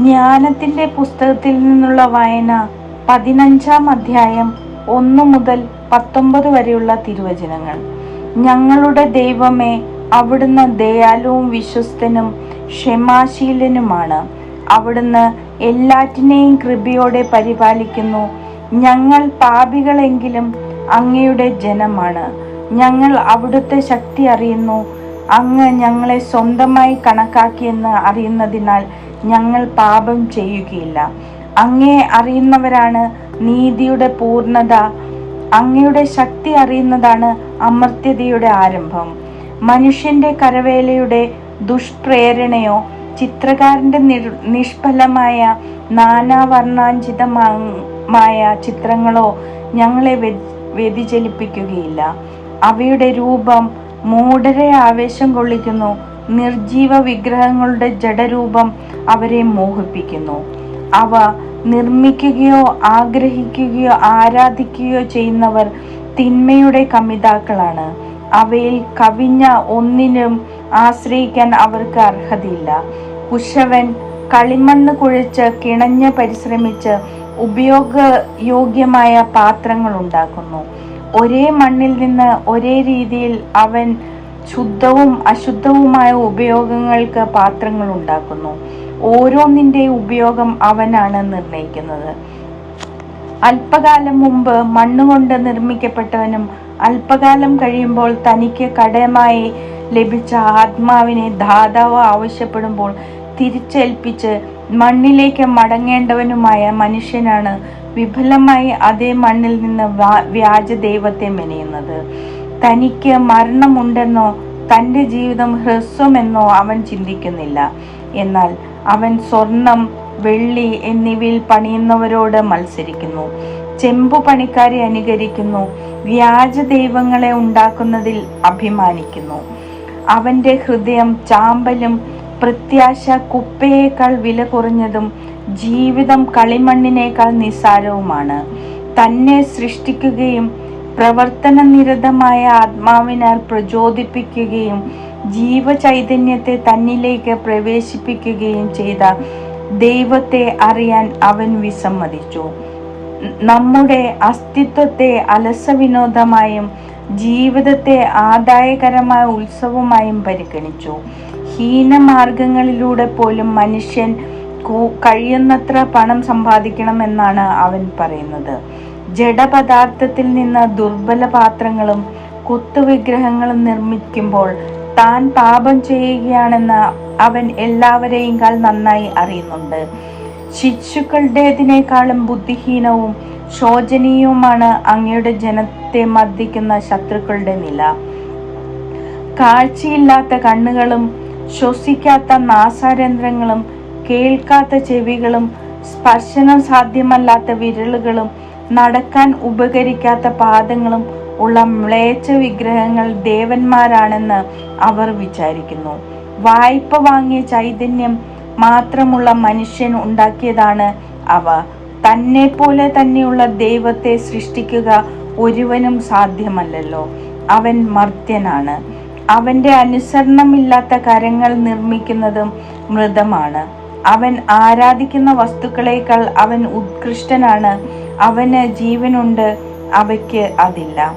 ജ്ഞാനത്തിന്റെ പുസ്തകത്തിൽ നിന്നുള്ള വായന പതിനഞ്ചാം അധ്യായം ഒന്നു മുതൽ പത്തൊമ്പത് വരെയുള്ള തിരുവചനങ്ങൾ. ഞങ്ങളുടെ ദൈവമേ അവിടുന്ന് ദയാലുവും വിശ്വസ്തനും ക്ഷമാശീലനുമാണ്. അവിടുന്ന് എല്ലാറ്റിനെയും കൃപയോടെ പരിപാലിക്കുന്നു. ഞങ്ങൾ പാപികളെങ്കിലും അങ്ങയുടെ ജനമാണ്. ഞങ്ങൾ അവിടുത്തെ ശക്തി അറിയുന്നു. അങ്ങ് ഞങ്ങളെ സ്വന്തമായി കണക്കാക്കിയെന്ന് അറിയുന്നതിനാൽ ഞങ്ങൾ പാപം ചെയ്യുകയില്ല. അങ്ങേ അറിയുന്നവരാണ് നീതിയുടെ പൂർണത. അങ്ങയുടെ ശക്തി അറിയുന്നതാണ് അമർത്യതയുടെ ആരംഭം. മനുഷ്യന്റെ കരവേലയുടെ ദുഷ്പ്രേരണയോ ചിത്രകാരന്റെ നിഷ്ഫലമായ നാനാവർണാഞ്ചിതമായ ചിത്രങ്ങളോ ഞങ്ങളെ വ്യ- വ്യതിചലിപ്പിക്കുകയില്ല. അവയുടെ രൂപം മൂഢരെ ആവേശം കൊള്ളിക്കുന്നു. നിർജീവ വിഗ്രഹങ്ങളുടെ ജഡരൂപം അവരെ മോഹിപ്പിക്കുന്നു. അവ നിർമ്മിക്കുകയോ ആഗ്രഹിക്കുകയോ ആരാധിക്കുകയോ ചെയ്യുന്നവർ തിന്മയുടെ കമിതാക്കളാണ്. അവയിൽ കവിഞ്ഞ ഒന്നിനും ആശ്രയിക്കാൻ അവർക്ക് അർഹതയില്ല. കുശവൻ കളിമണ്ണ് കുഴച്ച് കിണഞ്ഞ് പരിശ്രമിച്ച് ഉപയോഗയോഗ്യമായ പാത്രങ്ങൾ ഉണ്ടാക്കുന്നു. ഒരേ മണ്ണിൽ നിന്ന് ഒരേ രീതിയിൽ അവൻ ശുദ്ധവും അശുദ്ധവുമായ ഉപയോഗങ്ങൾക്ക് പാത്രങ്ങൾ ഉണ്ടാക്കുന്നു. ഓരോന്നിന്റെ ഉപയോഗം അവനാണ് നിർണയിക്കുന്നത് അല്പകാലം മുമ്പ് മണ്ണുകൊണ്ട് നിർമ്മിക്കപ്പെട്ടവനും അല്പകാലം കഴിയുമ്പോൾ തനിക്ക് കടമായി ലഭിച്ച ആത്മാവിനെ ദാതാവ് ആവശ്യപ്പെടുമ്പോൾ തിരിച്ചേൽപ്പിച്ച് മണ്ണിലേക്ക് മടങ്ങേണ്ടവനുമായ മനുഷ്യനാണ് വിഫലമായി അതേ മണ്ണിൽ നിന്ന് വ്യാജ ദൈവത്തെ മെനയുന്നത്. തനിക്ക് മരണമുണ്ടെന്നോ തന്റെ ജീവിതം ഹ്രസ്വമെന്നോ അവൻ ചിന്തിക്കുന്നില്ല. എന്നാൽ അവൻ സ്വർണം വെള്ളി എന്നിവയിൽ പണിയുന്നവരോട് മത്സരിക്കുന്നു. ചെമ്പു പണിക്കാരെ അനുകരിക്കുന്നു. വ്യാജ ദൈവങ്ങളെ ഉണ്ടാക്കുന്നതിൽ അഭിമാനിക്കുന്നു. അവന്റെ ഹൃദയം ചാമ്പലും പ്രത്യാശ കുപ്പയേക്കാൾ വില കുറഞ്ഞതും ജീവിതം കളിമണ്ണിനേക്കാൾ നിസ്സാരവുമാണ്. തന്നെ സൃഷ്ടിക്കുകയും പ്രവർത്തന നിരതമായ ആത്മാവിനാൽ പ്രചോദിപ്പിക്കുകയും ജീവചൈതന്യത്തെ തന്നിലേക്ക് പ്രവേശിപ്പിക്കുകയും ചെയ്ത ദൈവത്തെ അറിയാൻ അവൻ വിസമ്മതിച്ചു. നമ്മുടെ അസ്തിത്വത്തെ അലസവിനോദമായും ജീവിതത്തെ ആദായകരമായ ഉത്സവമായും പരിഗണിച്ചു. ഹീനമാർഗങ്ങളിലൂടെ പോലും മനുഷ്യൻ കഴിയുന്നത്ര പണം സമ്പാദിക്കണം എന്നാണ് അവൻ പറയുന്നത്. ജഡപദാർത്ഥത്തിൽ നിന്ന് ദുർബല പാത്രങ്ങളും കുത്തുവിഗ്രഹങ്ങളും നിർമ്മിക്കുമ്പോൾ താൻ പാപം ചെയ്യുകയാണെന്ന് അവൻ എല്ലാവരെയും കാൾ നന്നായി അറിയുന്നുണ്ട്. ശിശുക്കളുടേതിനേക്കാളും ബുദ്ധിഹീനവും ശോചനീയവുമാണ് അങ്ങയുടെ ജനത്തെ മർദ്ദിക്കുന്ന ശത്രുക്കളുടെ നില. കാഴ്ചയില്ലാത്ത കണ്ണുകളും ശ്വസിക്കാത്ത നാസാരന്ധ്രങ്ങളും കേൾക്കാത്ത ചെവികളും സ്പർശനം സാധ്യമല്ലാത്ത വിരലുകളും നടക്കാൻ ഉപകരിക്കാത്ത പാദങ്ങളും ഉള്ള മ്ലേച്ഛ വിഗ്രഹങ്ങൾ ദേവന്മാരാണെന്ന് അവർ വിചാരിക്കുന്നു. വായ്പ വാങ്ങിയ ചൈതന്യം മാത്രമുള്ള മനുഷ്യൻ ഉണ്ടാക്കിയതാണ് അവ. തന്നെ പോലെ തന്നെയുള്ള ദൈവത്തെ സൃഷ്ടിക്കുക ഒരുവനും സാധ്യമല്ലല്ലോ. അവൻ മർത്യനാണ്. അവന്റെ അനുസരണമില്ലാത്ത കരങ്ങൾ നിർമ്മിക്കുന്നതും മൃതമാണ്. അവൻ ആരാധിക്കുന്ന വസ്തുക്കളേക്കാൾ അവൻ ഉത്കൃഷ്ടനാണ്. അവന് ജീവനുണ്ട് അവയ്ക്ക് അതില്ല.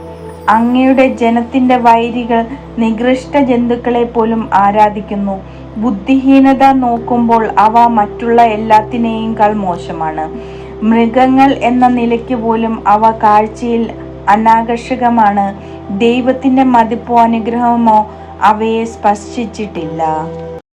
അങ്ങയുടെ ജനത്തിന്റെ വൈരികൾ നികൃഷ്ട ജന്തുക്കളെ പോലും ആരാധിക്കുന്നു. ബുദ്ധിഹീനത നോക്കുമ്പോൾ അവ മറ്റുള്ള എല്ലാത്തിനേക്കാൾ മോശമാണ്. മൃഗങ്ങൾ എന്ന നിലയ്ക്ക് പോലും അവ കാഴ്ചയിൽ അനാകർഷകമാണ്. ദൈവത്തിന്റെ മതിപ്പോ അനുഗ്രഹമോ അവയെ സ്പർശിച്ചിട്ടില്ല.